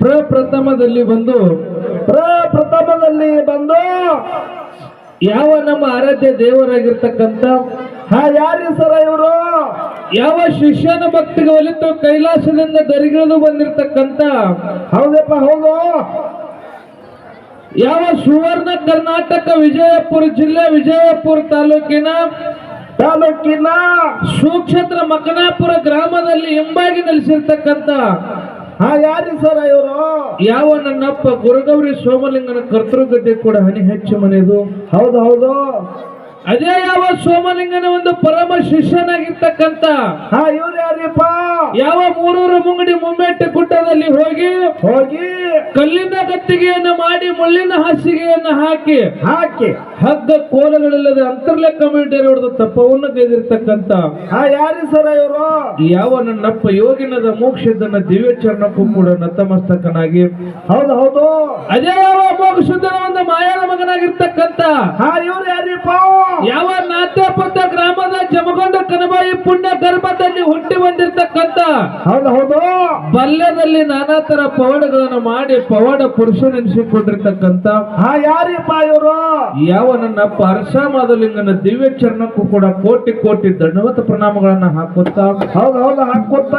ಪ್ರಪ್ರಥಮದಲ್ಲಿ ಬಂದು ಪ್ರಪ್ರಥಮದಲ್ಲಿ ಬಂದು ಯಾವ ನಮ್ಮ ಆರಾಧ್ಯ ದೇವರಾಗಿರ್ತಕ್ಕಂಥ ಹಾ ಯಾರಿ ಸರ ಇವರು? ಯಾವ ಶಿಷ್ಯನ ಭಕ್ತಿಗೆ ಒಲಿತು ಕೈಲಾಸದಿಂದ ದರಿಗಿಳಿದು ಬಂದಿರತಕ್ಕಂಥ? ಹೌದಪ್ಪ ಹೌದು ಯಾವ ಸುವರ್ಣ ಕರ್ನಾಟಕ ವಿಜಯಪುರ ಜಿಲ್ಲೆ ವಿಜಯಪುರ ತಾಲೂಕಿನ ತಾಲೂಕಿನ ಸುಕ್ಷೇತ್ರ ಮಕನಾಪುರ ಗ್ರಾಮದಲ್ಲಿ ಹಿಂಬಾಗಿ ನೆಲೆಸಿರ್ತಕ್ಕಂಥ ಹಾ ಯಾರಿ ಸರ ಇವರು. ಯಾವ ನನ್ನಪ್ಪ ಗುರುಗೌರಿ ಸೋಮಲಿಂಗನ ಕರ್ತೃಗಡ್ಡೆ ಕೂಡ ಹನಿ ಹೆಚ್ಚು ಮನೆಯದು. ಹೌದು ಹೌದು. ಅದೇ ಯಾವ ಸೋಮಲಿಂಗನ ಒಂದು ಪರಮ ಶಿಷ್ಯನಾಗಿರ್ತಕ್ಕಂತ ಹಾ ಇವ್ರು ಯಾರಿಪ್ಪ? ಯಾವ ಮೂರೂರು ಮುಂಗಡಿ ಮುಮ್ಮೆಟ್ಟ ಗುಡ್ಡದಲ್ಲಿ ಹೋಗಿ ಹೋಗಿ ಕಲ್ಲಿನ ಕತ್ತಿಗೆಯನ್ನು ಮಾಡಿ ಮುಳ್ಳಿನ ಹಾಸಿಗೆಯನ್ನು ಹಾಕಿ ಹಾಕಿ ಹಗ್ಗ ಕೋಲಗಳಿಲ್ಲದ ಅಂತರ್ಲೆ ಕಮ್ಯುನಿಟಿ ಹೊಡೆದ ತಪ್ಪವನ್ನು ಗೈದಿರ್ತಕ್ಕಂತ ಯಾರು ಯಾರಿ ಸರ ಇವರು? ಯಾವ ನನ್ನಪ್ಪ ಯೋಗಿನದ ಮೋಕ್ಷದನ್ನ ದಿವ್ಯ ಚರಣಕ್ಕೂ ಕೂಡ ನತಮಸ್ತಕನಾಗಿ. ಹೌದು ಹೌದು. ಅದೇ ಯಾವ ಮೋಕ್ಷದನ ಒಂದು ಮಾಯಾದ ಮಗನಾಗಿರ್ತಕ್ಕಂತ. ಇವರು ಇವ್ರು ಯಾರಿಪ್ಪ ಯಾವ ನಾತ್ಯಪುತ್ತ ಗ್ರಾಮದ ಜಮಗೊಂಡ ಕನಬಾಯಿ ಪುಣ್ಯ ಗರ್ಭದಲ್ಲಿ ಹುಟ್ಟಿ ಬಂದಿರ್ತಕ್ಕಂತ. ಹೌದು ಹೌದು. ಬಲ್ಯದಲ್ಲಿ ನಾನಾ ತರ ಪವಾಡಗಳನ್ನು ಮಾಡಿ ಪವಾಡ ಪುರುಷನೆನಿಸಿಕೊಂಡಿರ್ತಕ್ಕಂತ ಹಾ ಯಾರಿಪ್ಪ ಇವರು? ಯಾವ ನನ್ನ ಪರಶಾಮಾದಲಿಂಗನ ದಿವ್ಯ ಚರಣಕ್ಕೂ ಕೂಡ ಕೋಟಿ ಕೋಟಿ ದಂಡವತ ಪ್ರಣಾಮಗಳನ್ನ ಹಾಕುತ್ತಾ? ಹೌದು ಹೌದು ಹಾಕೋತ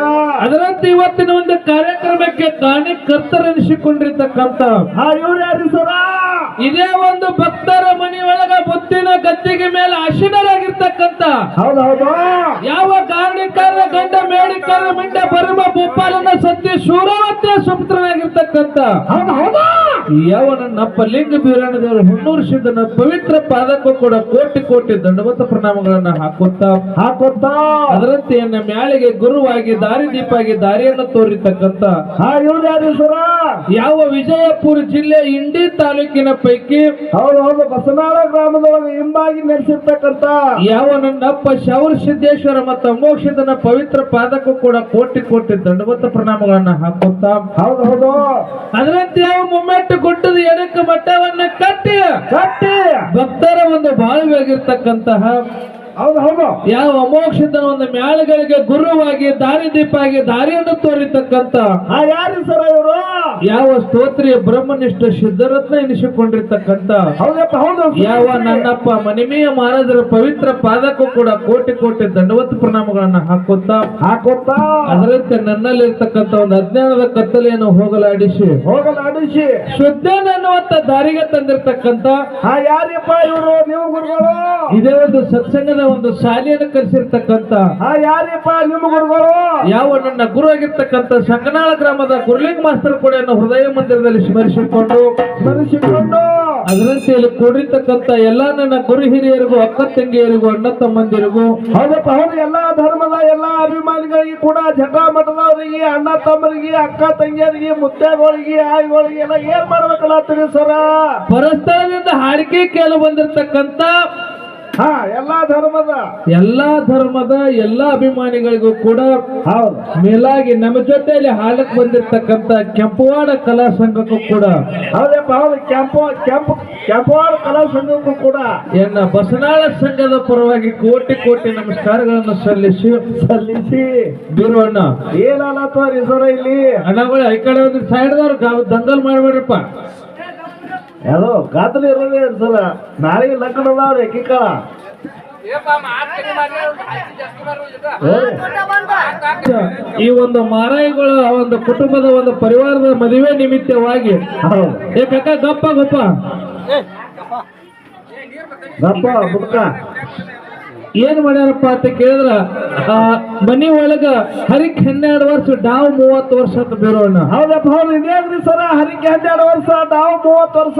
ಅದರಂತೆ ಇವತ್ತಿನ ಒಂದು ಕಾರ್ಯಕ್ರಮಕ್ಕೆ ಕಾರಣಕರ್ತರೆನಿಸಿಕೊಂಡಿರ್ತಕ್ಕಂತ ಹಾ ಇವ್ರು ಯಾರು ಸರ? ಇದೇ ಒಂದು ಭಕ್ತರ ಮನೆ ಒಳಗ ಬುತ್ತಿನ ಗದ್ದಿಗೆ ಮೇಲೆ ಅಶಿನರಾಗಿರ್ತಕ್ಕಂತ ಯಾವ ಗಾರ್ಣಿಕರ ಗಂಡ ಮೇಡಿಕರ ಮಿಂಡ ಪರಮ ಭೂಪಾಲನ ಸತ್ಯ ಶೂರವತ್ಯ ಸುಪುತ್ರನಾಗಿರ್ತಕ್ಕಂತ ಹೌದು ಹೌದು. ಯಾವ ನನ್ನಪ್ಪ ಲಿಂಗ ಬೀರಾಣದವರು ಹುಣ್ಣೂರು ಸಿದ್ಧನ ಪವಿತ್ರ ಪಾದಕ್ಕೂ ಕೂಡ ಕೋಟಿ ಕೋಟಿ ದಂಡವತ ಪ್ರಣಾಮಗಳನ್ನ ಹಾಕುತ್ತಾ. ಹಾಕೋತ ಅದರಂತೆ ಮ್ಯಾಳಿಗೆ ಗುರುವಾಗಿ ದಾರಿ ದೀಪಾಗಿ ದಾರಿಯನ್ನು ತೋರಿತಕ್ಕಂತ ಯಾವ ವಿಜಯಪುರ ಜಿಲ್ಲೆ ಇಂಡಿ ತಾಲೂಕಿನ ಪೈಕಿ ಹೌದು ಹೌದು. ಬಸನಾಳ ಗ್ರಾಮದೊಳಗೆ ಹಿಂಬಾಗಿ ನೆಲೆಸಿರ್ತಕ್ಕಂತ ಯಾವ ನನ್ನಪ್ಪ ಶೌರ ಸಿದ್ದೇಶ್ವರ ಮತ್ತು ಮೋಕ್ಷದನ ಪವಿತ್ರ ಪಾದಕ್ಕೂ ಕೂಡ ಕೋಟಿ ಕೋಟಿ ದಂಡವತ್ತ ಪ್ರಣಾಮಗಳನ್ನ ಹಾಕುತ್ತಾ? ಹೌದು ಹೌದು. ಅದರಂತೆ ಯಾವ ಮುಮ್ಮೆಟ್ಟು ಗುಡ್ಡದ ಎಡಕ್ಕೆ ಮಟ್ಟವನ್ನ ಕಟ್ಟಿ ಕಟ್ಟಿ. ಭಕ್ತರ ಒಂದು ಬಾಳುವಾಗಿರ್ತಕ್ಕಂತಹ ಯಾವ ಅಮೋಕ್ಷದನ ಒಂದು ಮ್ಯಾಳಗಳಿಗೆ ಗುರುವಾಗಿ ದಾರಿ ದೀಪಾಗಿ ದಾರಿಯನ್ನು ತೋರಿತಕ್ಕಂತ ಯಾರು ಯಾರಿ ಸರ ಇವರು? ಯಾವ ಸ್ತೋತ್ರಿಯ ಬ್ರಹ್ಮನಿಷ್ಠ ಸಿದ್ಧರತ್ನ ಎನಿಸಿಕೊಂಡಿರ್ತಕ್ಕಂತ ಯಾವ ನನ್ನಪ್ಪ ಮನಿಮೆಯ ಮಹಾರಾಜರ ಪವಿತ್ರ ಪಾದಕ್ಕೂ ಕೂಡ ಕೋಟಿ ಕೋಟಿ ದಂಡವತ್ ಪ್ರಣಾಮಗಳನ್ನ ಹಾಕುತ್ತಾ ಹಾಕೋತ ಅದರಂತೆ ನನ್ನಲ್ಲಿರ್ತಕ್ಕಂತ ಒಂದು ಅಜ್ಞಾನದ ಕತ್ತಲೆಯನ್ನು ಹೋಗಲಾಡಿಸಿ ಹೋಗಲಾಡಿಸಿ. ಶುದ್ಧ ಅನ್ನುವಂತ ದಾರಿಗೆ ತಂದಿರ್ತಕ್ಕಂತ ಯಾರಿಪ್ಪ ಇವರು ನೀವು ಗುರುಗಳು? ಇದೇ ಒಂದು ಸತ್ಸಂಗದ ಒಂದು ಶಾಲೆಯನ್ನು ಕಲಿಸಿರ್ತಕ್ಕಂತ ಯಾರಪ್ಪ ಯಾರಿಪ್ಪ ನಿಮ್ಮ ಗುರುಗಳು? ಯಾವ ನನ್ನ ಗುರು ಆಗಿರ್ತಕ್ಕಂತ ಸಂಗನಾಳ ಗ್ರಾಮದ ಗುರುಲಿಂಗ್ ಮಾಸ್ತರ್ ಕೂಡ ಹೃದಯ ಮಂದಿರದಲ್ಲಿ ಸ್ಮರಿಸಿಕೊಂಡು ಸ್ಮರಿಸಿಕೊಂಡು. ಅದರಂತೆ ಇಲ್ಲಿ ಕೂಡಿರ್ತಕ್ಕಂಥ ಎಲ್ಲಾ ನನ್ನ ಗುರು ಹಿರಿಯರಿಗೂ ಅಕ್ಕ ತಂಗಿಯರಿಗೂ ಅಣ್ಣ ತಮ್ಮಂದಿರಿಗೂ. ಹೌದಪ್ಪ ಹೌದು. ಎಲ್ಲಾ ಧರ್ಮದ ಎಲ್ಲಾ ಅಭಿಮಾನಿಗಳಿಗೆ ಕೂಡ ಜಗ ಮಠದವರಿಗೆ ಅಣ್ಣ ತಮ್ಮರಿಗೆ ಅಕ್ಕ ತಂಗಿಯರಿಗೆ ಮುದ್ದೆಗಳಿಗೆ ಆಯಿಗಳಿಗೆ ಎಲ್ಲ ಏನ್ ಮಾಡ್ಬೇಕಲ್ಲ ಸರ ಪರಸ್ಥಳದಿಂದ ಹಾರಿಕೆ ಕೇಳು ಬಂದಿರತಕ್ಕಂಥ ಹಾ ಎಲ್ಲಾ ಧರ್ಮದ. ಎಲ್ಲಾ ಧರ್ಮದ ಎಲ್ಲಾ ಅಭಿಮಾನಿಗಳಿಗೂ ಕೂಡ ಹೌದು. ಮೇಲಾಗಿ ನಮ್ಮ ಜೊತೆಯಲ್ಲಿ ಹಾಲಕ್ ಬಂದಿರ್ತಕ್ಕಂತ ಕೆಂಪುವಾಡ ಕಲಾ ಸಂಘಕ್ಕೂ ಕೂಡ. ಹೌದಪ್ಪ ಹೌದು. ಕೆಂಪು ಕೆಂಪು ಕೆಂಪುವಾಡ ಕಲಾ ಸಂಘಕ್ಕೂ ಕೂಡ. ಎನ್ನ ಬಸನಾಳ ಸಂಘದ ಪರವಾಗಿ ಕೋಟಿ ಕೋಟಿ ನಮಸ್ಕಾರಗಳನ್ನು ಸಲ್ಲಿಸಿ. ಸಲ್ಲಿಸಿ. ಬೀರುವಣ್ಣ. ಏನಲ್ಲತ್ತವ್ರಿ ಸರ ಇಲ್ಲಿ. ಅಣ್ಣಗಳು ಈ ಕಡೆ ಒಂದು ಸೈಡ್ದವ್ರು ದಂಗಲ್ ಮಾಡ್ಬೇಡ್ರಪ್ಪ. ಯಾರೋ ಗಾತ್ರ ಇರೋದೇ ಸರ. ನಾಳೆಗೆ ಲಗ್ನ ಅದಾವ್ರಿ ಎಕ್ಕಿಕಾಳ ಈ ಒಂದು ಮಾರಾಯಿಗಳ ಒಂದು ಕುಟುಂಬದ ಒಂದು ಪರಿವಾರದ ಮದುವೆ ನಿಮಿತ್ತವಾಗಿ. ಏ, ಕಕ್ಕ, ಗಪ್ಪ ಗಪ್ಪ. ಗಪ್ಪ ಬುಡ್ಕ ಏನ್ ಮಾಡ್ಯಾರಪ್ಪ ಅಂತ ಕೇಳಿದ್ರ ಆ ಮನಿ ಒಳಗ ಹರಿಕ್ ಹನ್ನೆರಡು ವರ್ಷ ಡಾವ್ ಮೂವತ್ತು ವರ್ಷ ಅಂತ ಬೀರೋಣ ಹೌದಪ್ಪ ಹೌದು. ಇದೇನ್ರಿ ಸರ? ಹರಿಕೆ ಹನ್ನೆರಡು ವರ್ಷ ಡಾವ್ ಮೂವತ್ತು ವರ್ಷ?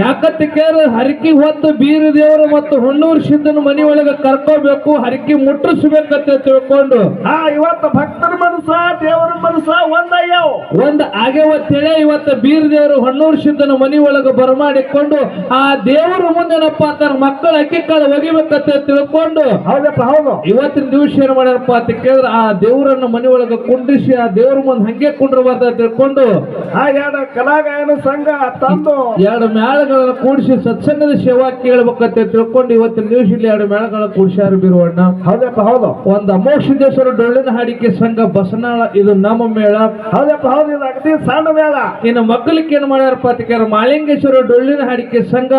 ಯಾಕಂತ ಕೇಳಿದ್ರೆ ಹರಿಕಿ ಹೊತ್ತು ಬೀರು ದೇವರು ಮತ್ತು ಹುಣ್ಣೂರು ಸಿದ್ದನ ಮನಿ ಒಳಗ ಕರ್ಕೋಬೇಕು ಹರಿಕೆ ಮುಟ್ಟಿಸ್ಬೇಕಂತ ತಿಳ್ಕೊಂಡು. ಹಾ ಇವತ್ತು ಭಕ್ತರ ಮನಸ್ಸ ದೇವರ ಮನಸ ಒಂದಯ್ಯವ್ ಒಂದ್ ಆಗ್ಯವತ್ತೇಳೆ ಇವತ್ತ ಬೀರ್ ದೇವರು ಹೊನ್ನೂರು ಸಿದ್ಧನ ಮನಿ ಒಳಗ ಬರಮಾಡಿಕೊಂಡು ಆ ದೇವರ ಮುಂದೆನಪ್ಪ ತನ್ನ ಮಕ್ಕಳ ಅಕ್ಕಿ ಕಾಳು ಒಗಿಬೇಕಂತ ತಿಳ್ಕೊಂಡು ಹೌದಪ್ಪ ಹೌದು. ಇವತ್ತಿನ ದಿವಸ ಏನ್ ಮಾಡ್ಯಾರಪ್ಪ ಅಂತ ಕೇಳಿದ್ರೆ ಆ ದೇವರನ್ನ ಮನಿ ಒಳಗ ಕುಂಡ್ರಿಸಿ ಆ ದೇವ್ರ ಮುಂದೆ ಹಂಗೆ ಕುಂಡ್ರಬಾರ್ದ ತಿಳ್ಕೊಂಡು ಆ ಎರಡು ಕಲಾಗಾಯನ ಸಂಘ ತಂದು ಎರಡು ಮೇಳಗಳನ್ನ ಕೂಡಿಸಿ ಸತ್ಸಂಗದ ಸೇವಾ ಕೇಳ್ಬೇಕಂತ ತಿಳ್ಕೊಂಡು ಇವತ್ತಿನ ದಿವಸ ಇಲ್ಲಿ ಎರಡು ಮೇಳಗಳನ್ನ ಕೂಡಿಸ್ಯಾರ ಬೀರುವಣ್ಣ. ಹೌದಪ್ಪ ಹೌದು. ಒಂದು ಅಮೋಕ್ಷದೇಶ್ವರ ಡೊಳ್ಳಿನ ಹಾಡಿಕೆ ಸಂಘ ಬಸ ಬಸನಾಳ ಇದು ನಮ್ಮ ಮೇಳ. ಹೌದಪ್ಪ ಹೌದು ಇದು ಅಗದಿ ಸಣ್ಣ ಮೇಳ. ಇನ್ನು ಮಕ್ಕಳಿಗೆ ಏನ್ ಮಾಡ್ಯಾರ ಅತಿಕ್ಯಾರ ಮಾಳಿಂಗೇಶ್ವರ ಡೊಳ್ಳಿನ ಹಾಡಿಕೆ ಸಂಘ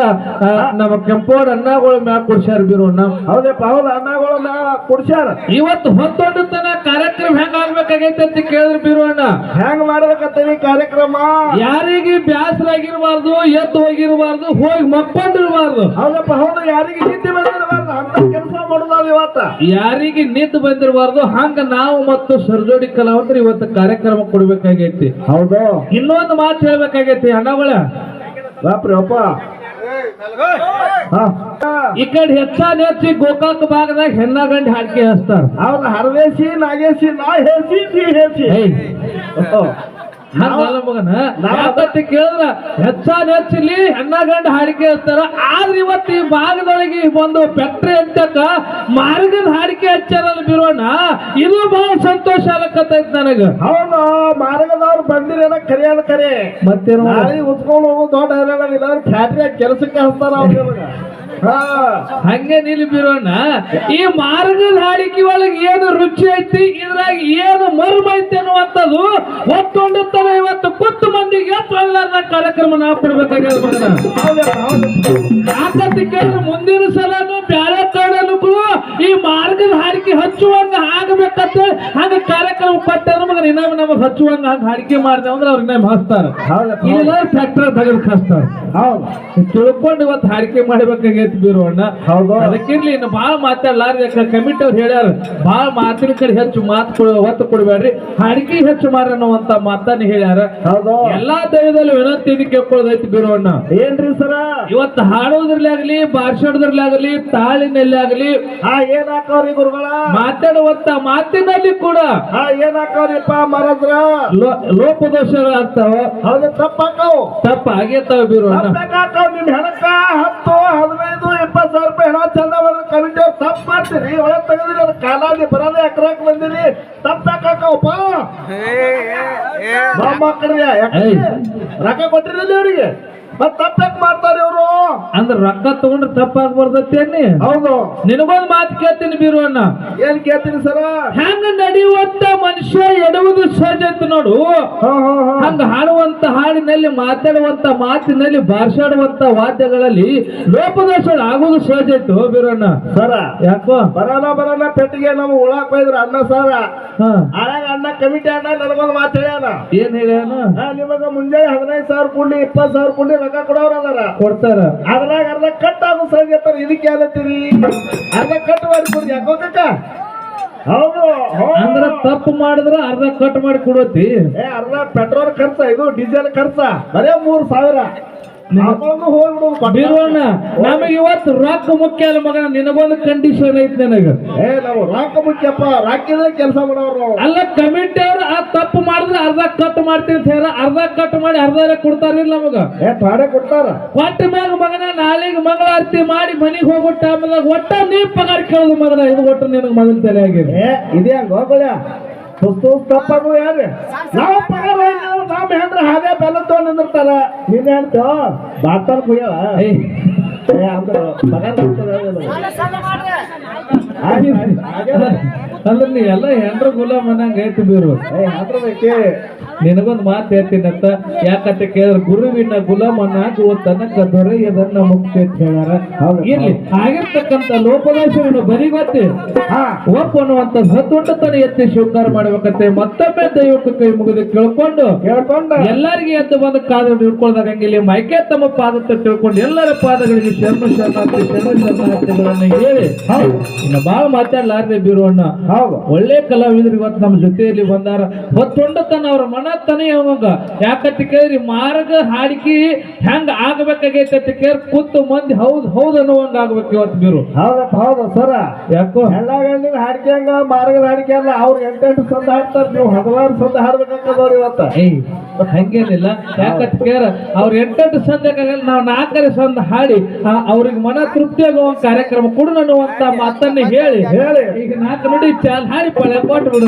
ನಮ್ಮ ಕೆಂಪೋಡ್ ಅನ್ನಗಳು ಮ್ಯಾಗ ಕೊಡ್ಸ್ಯಾರ ನಮ್ ಹೌದಪ್ಪ ಹೌದು ಅನ್ನಗಳ ಮ್ಯಾಲ ಕೊಡ್ಸ್ಯಾರ. ಇವತ್ತು ಹೊತ್ತೊಂಡತನ ಕಾರ್ಯಕ್ರಮ ಹೆಂಗ ಆಗ್ಬೇಕಾಗೈತೆ ಅಂತ ಕೇಳಿದ್ರು ಬೀರೋಣ ಹೆಂಗ್ ಮಾಡ್ಬೇಕಂತೀವಿ ಕಾರ್ಯಕ್ರಮ? ಯಾರಿಗೆ ಬ್ಯಾಸರ ಆಗಿರ್ಬಾರ್ದು ಎದ್ದು ಹೋಗಿರ್ಬಾರ್ದು ಹೋಗಿ ಮಕ್ಕೊಂಡಿರ್ಬಾರ್ದು. ಹೌದಪ್ಪ ಹೌದು ಯಾರಿಗೆ ನಿದ್ದೆ ಬಂದಿರಬಾರ್ದು ಅಂತ ಕೆಲಸ ಮಾಡುದಾರ ಇವತ್ತ. ಯಾರಿಗೆ ನಿಂತು ಬಂದಿರಬಾರ್ದು ಹಂಗ ನಾವು ಮತ್ತು ಸರ್ಜೋಡಿ ಕಲಾವಂತರು ಇವತ್ತು ಕಾರ್ಯಕ್ರಮ ಕೊಡ್ಬೇಕಾಗೈತಿ. ಹೌದು. ಇನ್ನೊಂದು ಮಾತು ಹೇಳ್ಬೇಕಾಗೈತಿ ಅಣ್ಣಗಳ ಬಾಪ್ರಿ ಅಪ್ಪ. ಈ ಕಡೆ ಹೆಚ್ಚಾನ್ ಹೆಚ್ಚಿ ಗೋಕಾಕ್ ಭಾಗದಾಗ ಹೆಣ್ಣ ಗಂಡ ಹಾಡಿಕೆ ಹಚ್ತಾರ. ಅವ್ರ ಹರವೇಸಿ ನಾಗೇಸಿ ನಾ ಹೇಸಿ ನೀ ಹೇಸಿ ಹಂಗಲ್ಲ ಮಗನ? ಕೇಳಿದ್ರ? ಹೆಚ್ಚಾನ್ ಹೆಚ್ಚಿಲಿ ಹೆಣ್ಣ ಗಂಡ ಹಾಡಿಕೆ ಹಚ್ತಾರ ಆದ್ರೆ ಇವತ್ತು ಈ ಭಾಗದೊಳಗೆ ಒಂದು ಫ್ಯಾಕ್ಟ್ರಿ ಅಂತಕ್ಕ ಮಾರ್ಗದ ಹಾಡಿಕೆ ಹಚ್ಚಾರಲ್ಲ ಬಿರೋಣ. ಇದು ಬಹಳ ಸಂತೋಷ ಆಗಕತ್ತೈತಿ ನನಗ. ಹೌದು ಮಾರ್ಗದವ್ರು ಬಂದಿರೇನ ಕರಿಯೋದು ಕರೆ. ಮತ್ತೇನು? ಉತ್ಕೊಂಡು ಹೋಗೋ ದೊಡ್ಡ ಫ್ಯಾಕ್ಟ್ರಿಯಾಗ ಕೆಲಸಕ್ಕೆ ಹಚ್ತಾರ ಅವ್ರು ಹಾ ಹಂಗೆ ನಿಲ್ಬಿರೋಣ ಈ ಮಾರ್ಗದ ಹಾಡಿಕೆ ಒಳಗೆ ಏನು ರುಚಿ ಐತಿ ಇದ್ರಾಗ ಏನು ಮರ್ಮ ಐತಿ ಅನ್ನುವಂಥದ್ದು ಒತ್ತೊಂಡುತ್ತಾನೆ ಇವತ್ತು ಕುತ್ತು ಮಂದಿಗೆ ಎತ್ತೊಳ್ಳಾರ್ದ ಕಾರ್ಯಕ್ರಮ ನಾವು ಕೊಡ್ಬೇಕಾಗ್ಯದ ಮುಂದಿನ ಸಲನು ಬ್ಯಾರೆ ಕಡೆನೂ ಕೂಡ ಈ ಮಾರ್ಗದ ಹಾಡಿಕೆ ಹಚ್ಚುವಂಗ ಆಗಬೇಕಂತ ಹಂಗ ಕಾರ್ಯಕ್ರಮ ಕೊಟ್ಟಾರ ಮಗನ ಇನ್ನೊಮ್ಮೆ ನಮಗ್ ಹಚ್ಚುವಂಗ ಹಂಗ ಹಾಡಿಕೆ ಮಾಡಿದೆ ಅಂದ್ರೆ ಅವ್ರ ಇನ್ನೊಮ್ಮೆ ಹಚ್ತಾರ ಇಲ್ಲ ಫ್ಯಾಕ್ಟರ್ ತೆಗೆದು ಹಚ್ತಾರ ಹೌದು. ತಿಳ್ಕೊಂಡು ಇವತ್ತು ಹಾಡಿಕೆ ಮಾಡ್ಬೇಕಾಗೈತಿ. ಬೀರೋಣ ಹೌದು. ಅದಕ್ಕಿರ್ಲಿ ಇನ್ನು ಭಾಳ ಮಾತಾಡ್ಲಾರ ಕಮಿಟಿ ಅವ್ರು ಹೇಳ್ಯಾರ ಭಾಳ ಮಾತಿನ ಕಡೆ ಹೆಚ್ಚು ಮಾತು ಒತ್ತು ಕೊಡಬೇಡ್ರಿ. ಹಾಡಿಕೆ ಹೆಚ್ಚು ಮಾರ ಅನ್ನುವಂತ ಮಾತನ್ನ ಹೇಳ್ಯಾರ. ಹೌದು. ಎಲ್ಲಾ ದೈವದಲ್ಲಿ ವಿನಂತಿ ಕೇಳ್ಕೊಳ್ಳೋದೈತಿ ಬೀರವಣ್ಣ ಏನ್ರಿ ಸರ? ಇವತ್ತು ಹಾಡೋದ್ರಲ್ಲಿ ಆಗಲಿ ಬಾರ್ಸೋದ್ರಲ್ಲಿ ಆಗಲಿ ತಾಳಿನಲ್ಲಿ ಆಗಲಿ ಆ ಏನ್ ಹಾಕವ್ರಿ ಗುರುಗಳ? ಮಾತಾಡುವಂತ ಮಾತಿನಲ್ಲಿ ಕೂಡ ಆ ಏನ್ ಹಾಕವ್ರಿಪ್ಪ ಮರದ್ರ ಲೋ- ಲೋಪದೋಷಗಳಾಗ್ತಾವ ಹೌದು ತಪ್ಪ ಹಾಕವು ತಪ್ಪ ಆಗೇತಾವ ಬೀರು ತಪ್ಪ ಹಾಕವ್ ನಿಮ್ ಹೆಣಕ ಹತ್ತು ಹದಿನೈದು ಇಪ್ಪತ್ತು ಸಾವಿರ ರೂಪಾಯಿ ಹೆಣ ಚಂದ ಬರೋದು ಕಮಿಟಿ ಅವ್ರು ತಪ್ಪು ಮಾಡ್ತೀರಿ ಒಳಗೆ ತೆಗೆದ್ರಿ ಅದು ಕಾಲಾದಿ ಬರೋದೇ ಎಕರಾಕ್ ಬಂದಿರಿ ತಪ್ಪ ಹಾಕವಪ್ಪ ಮೊಮ್ಮಕ್ಕಳ್ರಿ ಏಯ್. ರೊಕ್ಕ ಕೊಟ್ಟಿರಲಿ ಅವರಿಗೆ ಮತ್ ತಪ್ಪಕ್ ಮಾಡ್ತಾರೆ ಇವರು. ಅಂದ್ರ ರೊಕ್ಕ ತಗೊಂಡ್ರೆ ತಪ್ಪಾಗ್ಬಾರ್ದೇನಿ ಹೌದು. ನಿನಗೊಂದ್ ಮಾತು ಕೇಳ್ತೀನಿ ಅಣ್ಣ. ಏನ್ ಕೇಳ್ತೀನಿ ಸರ? ಹೆಂಗ ನಡೆಯುವಂತ ಮನುಷ್ಯ ಎಡುವುದು ಸಹಜ ಅಂತ ನೋಡು. ಹಂಗ ಹಾಡುವಂತ ಹಾಡಿನಲ್ಲಿ ಮಾತಾಡುವಂತ ಮಾತಿನಲ್ಲಿ ಬಾರ್ಸಾಡುವಂತ ವಾದ್ಯಗಳಲ್ಲಿ ಲೋಪದೋಷ ಆಗುವುದು ಸಹಜ ಐತು ಅಣ್ಣ. ಸರ ಯಾಕೋ? ಬರಲ್ಲ ಬರಲ್ಲ ಪೆಟ್ಟಿಗೆ ನಾವು ಉಳಾಕ್ ಹೋಯ್ದ್ರು ಅಣ್ಣ ಸಾರ. ಹಾಗ ಅಣ್ಣ ಕಮಿಟಿ ಅಣ್ಣ ನನಗೊಂದು ಮಾತು ಹೇಳ್ಯಾನ. ಏನ್ ಹೇಳ್ಯಾನ? ನಿಮಗ ಮುಂಜಾನೆ ಹದಿನೈದು ಸಾವಿರ ಕುಂಡಿ ಇಪ್ಪತ್ತು ಸಾವಿರ ಕುಂಡಿ ರೊಕ್ಕ ಕೊಡೋರು ಅದಾರ? ಕೊಡ್ತಾರ. ಅದ್ರಾಗ ಅರ್ಧ ಕಟ್ ಆಗೋ ಸಂಗೀತ ಇದಕ್ಕೆ ಹೇಳತ್ತೀರಿ ಅರ್ಧ ಕಟ್ ಮಾಡಿ ಕೊಡಿ ಯಾಕೋ ಕಕ್ಕ ಹೌದು. ಅಂದ್ರ ತಪ್ಪು ಮಾಡಿದ್ರ ಅರ್ಧ ಕಟ್ ಮಾಡಿ ಕೊಡೋತಿ ಏ ಅರ್ಧ ಪೆಟ್ರೋಲ್ ಖರ್ಚ ಇದು ಡೀಸೆಲ್ ಖರ್ಚ. ಬರೇ ಮೂರ್ ಸಾವಿರ. ಬೀರೋಣ ನಮಗೆ ಇವತ್ತು ರೊಕ್ಕ ಮುಖ್ಯ ಅಲ್ಲ ಮಗ ನಿನಗೊಂದು ಕಂಡೀಷನ್ ಐತಿ ನನಗ. ಏ ನಾವು ರೊಕ್ಕ ಮುಖ್ಯಪ್ಪ ರಾಕಿದ ಕೆಲಸ ಮಾಡೋರು ಅಲ್ಲ ಕಮಿಟಿ ಅವ್ರು ಆ ತಪ್ಪು ಮಾಡಿದ್ರೆ ಅರ್ಧ ಕಟ್ ಮಾಡ್ತೀನಿ ಅಂತ ಹೇಳ ಅರ್ಧ ಕಟ್ ಮಾಡಿ ಅರ್ಧ ಕೊಡ್ತಾರಿಲ್ಲ ನಮಗ ಏ ಕೊಡ್ತಾರ. ಕೊಟ್ಟ ಮ್ಯಾಗ ಮಗನ ನಾಳೆಗೆ ಮಂಗಳಾರತಿ ಮಾಡಿ ಮನೆಗೆ ಹೋಗೋ ಟೈಮ್ದಾಗ ಒಟ್ಟ ನೀ ಪಗಾರ ಕೇಳೋದು ಮಗನ ಇದು ಒಟ್ಟು ನಿನಗೆ ಮೊದಲು ತಲೆ ಆಗಿದೆ. ಇದೇ ಹಂಗ ತಪ್ಪಾಗು ಯಾರು ನಾವು ಪಗಾರ ನಾವ್ ಹೆಂಡ್ರ ಹಾಗೆ ಬೆಲ್ಲ ತಗೊಂಡ್ ನಿಂದಿರ್ತಾರ. ನೀನ್ ಹೇಳ್ತೋ ಬಾತಾರ ಕುಯ್ಯವ ಅಂದ್ರ ಪಗಾರ ಅಂದ್ರೆ ನೀ ಎಲ್ಲ ಹೆಂಡ್ರ ಗುಲಾಮ್ ಅನ್ನಂಗೈತಿ ಬೀರು. ಏ ಅದ್ರ ನಿನಗೊಂದು ಮಾತು ಹೇಳ್ತೀನಂತ? ಯಾಕಂತ ಕೇಳಿದ್ರೆ ಗುರುವಿನ ಗುಲಾಮ್ ಅನ್ನಾಗ ತನಕ ದೊರೆಯದನ್ನ ಮುಕ್ತಿ ಅಂತ ಹೇಳ್ಯಾರ. ಇರ್ಲಿ. ಆಗಿರ್ತಕ್ಕಂಥ ಲೋಪದೋಷವನ್ನು ಬರಿಗತ್ತಿ ಒಪ್ಪು ಅನ್ನುವಂಥ ಸತ್ತೊಟ್ಟತನ ಎತ್ತಿ ಶೃಂಗಾರ ಮಾಡ್ಬೇಕಂತೆ. ಮತ್ತೊಮ್ಮೆ ದೈವಕ್ಕೆ ಕೈ ಮುಗಿದು ಕೇಳ್ಕೊಂಡು ಕೇಳ್ಕೊಂಡು. ಎಲ್ಲರಿಗೆ ಎದ್ದು ಬಂದ ಕಾದ ಹಿಡ್ಕೊಳ್ದಾಗ ಹಂಗಿಲ್ಲಿ ಮೈಕೆ ತಮ್ಮ ಪಾದ ತಿಳ್ಕೊಂಡು ಎಲ್ಲರ ಪಾದಗಳಿಗೆ ಶರ್ಮ ಶರಣಾರ್ಥಿ ಶರ್ಮ ಶರಣಾರ್ಥಿಗಳನ್ನ ಹೇಳಿ. ಇನ್ನು ಬಾಳ ಮಾತಾಡ್ಲಾರ್ದೆ ಬೀರೋಣ ಒಳ್ಳೆ ಕಲಾವಿದರು ಇವತ್ತು ನಮ್ಮ ಜೊತೆಯಲ್ಲಿ ಬಂದಾರ. ಹೊತ್ತೊಂಡತನ ಅವ್ರ ಮನತನ ಅವಂಗ. ಯಾಕಂತ ಕೇಳಿ ಮಾರ್ಗ ಹಾಡಿಕಿ ಹೆಂಗ ಆಗ್ಬೇಕಾಗೈತೆ ಅಂತ ಕೇಳಿ ಕೂತು ಮಂದಿ ಹೌದು ಹೌದು ಅನ್ನುವಂಗ ಆಗ್ಬೇಕು ಇವತ್ತು ಬೀರು. ಹೌದಪ್ಪ ಹೌದು ಸರ. ಯಾಕೋ? ಎಲ್ಲ ಗಂಡಿನ ಹಾಡಿಕೆ ಹಂಗ? ಮಾರ್ಗದ ಹಾಡಿಕೆ ಅಲ್ಲ. ಅವ್ರು ಎಂಟೆಂಟು ಸಂದ ಹಾಡ್ತಾರ. ನೀವು ಹದಿನಾರು ಸಂದ ಹಾಡ್ಬೇಕಾಗ್ತದವ್ರು ಇವತ್ತ. ಹಂಗೇನಿಲ್ಲ. ಯಾಕಂತ ಕೇಳ ಅವ್ರ ಎಂಟೆಂಟು ಸಂದಕ್ಕಾಗಲ್ಲ ನಾವು ನಾಲ್ಕನೇ ಸಂದ ಹಾಡಿ ಅವ್ರಿಗೆ ಮನ ತೃಪ್ತಿ ಆಗುವ ಕಾರ್ಯಕ್ರಮ ಕೊಡು ಅನ್ನುವಂತ ಮಾತನ್ನ ಹೇಳಿ. ಹೇಳಿ. ಈಗ ನಾಲ್ಕು ನುಡಿ ಚಾಲ್ ಹಾಡಿ ಪಳೆ ಕೊಟ್ಟು ಬಿಡು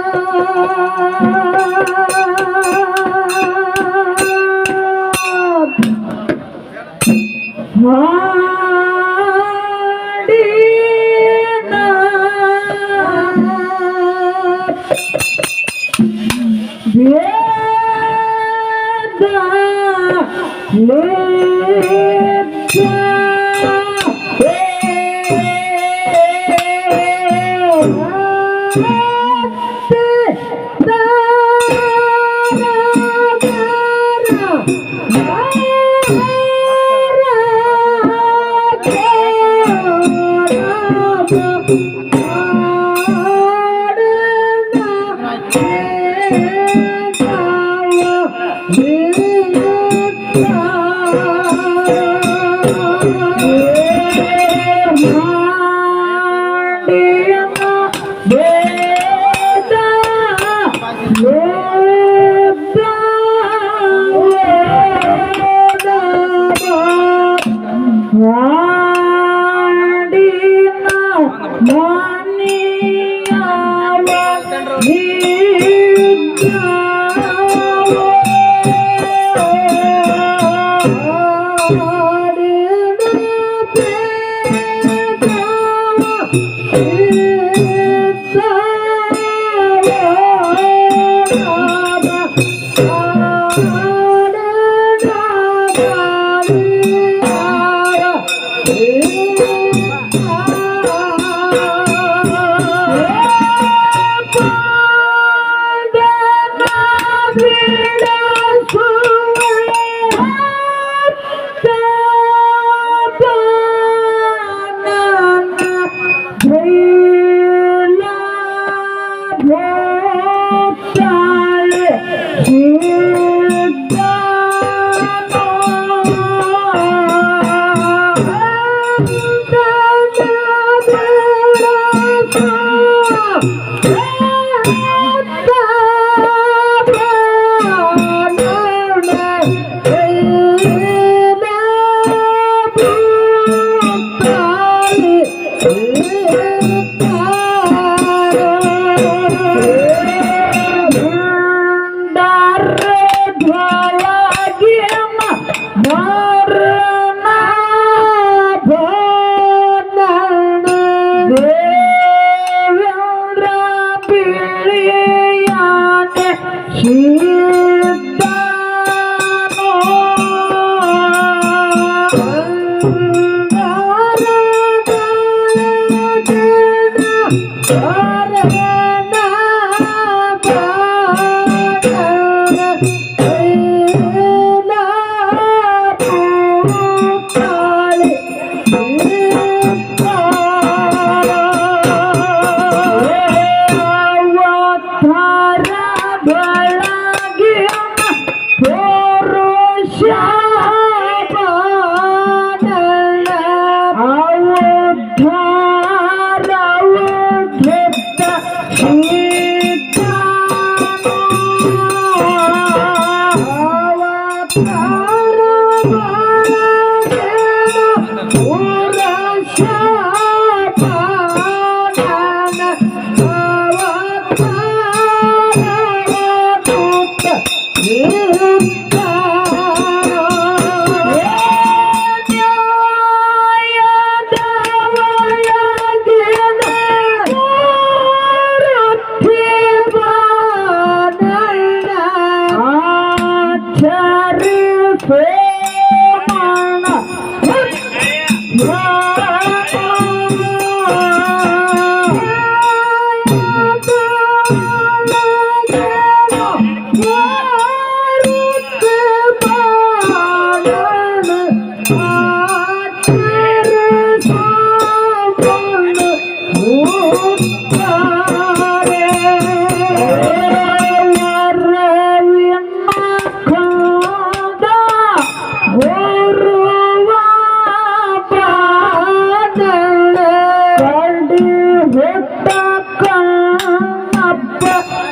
ಗುರು. Wow. ಗಾಡಿ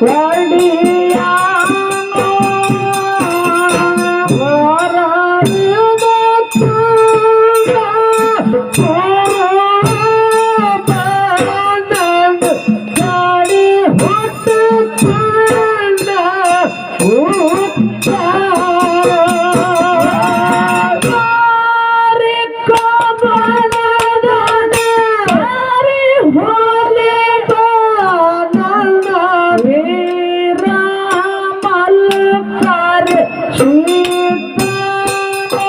Right.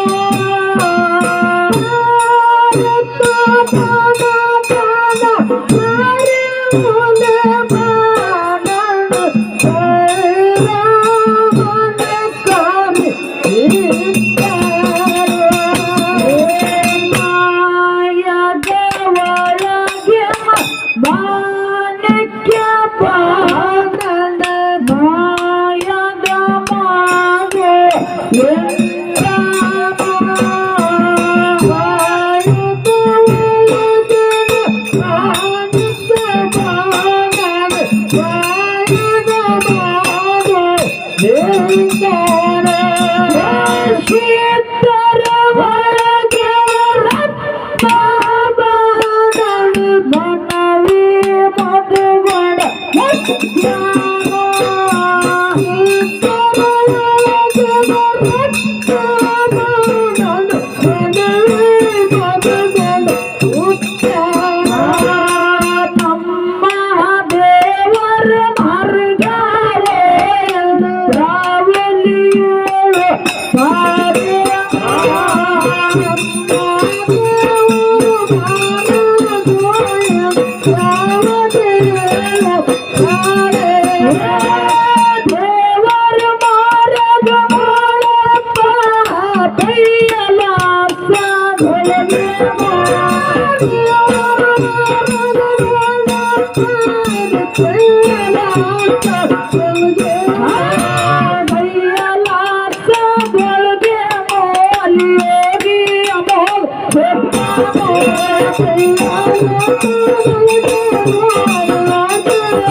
Thank you.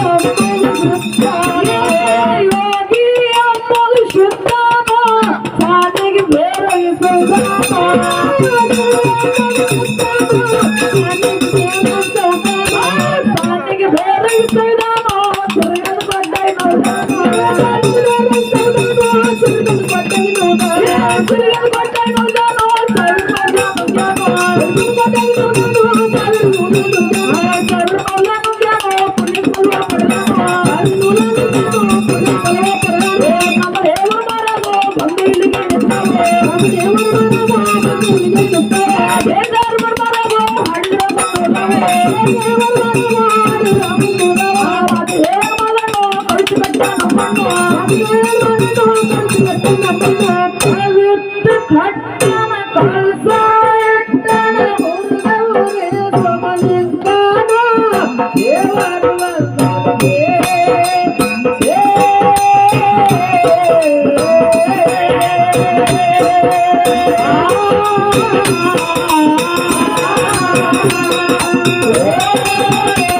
Oh, Thank you.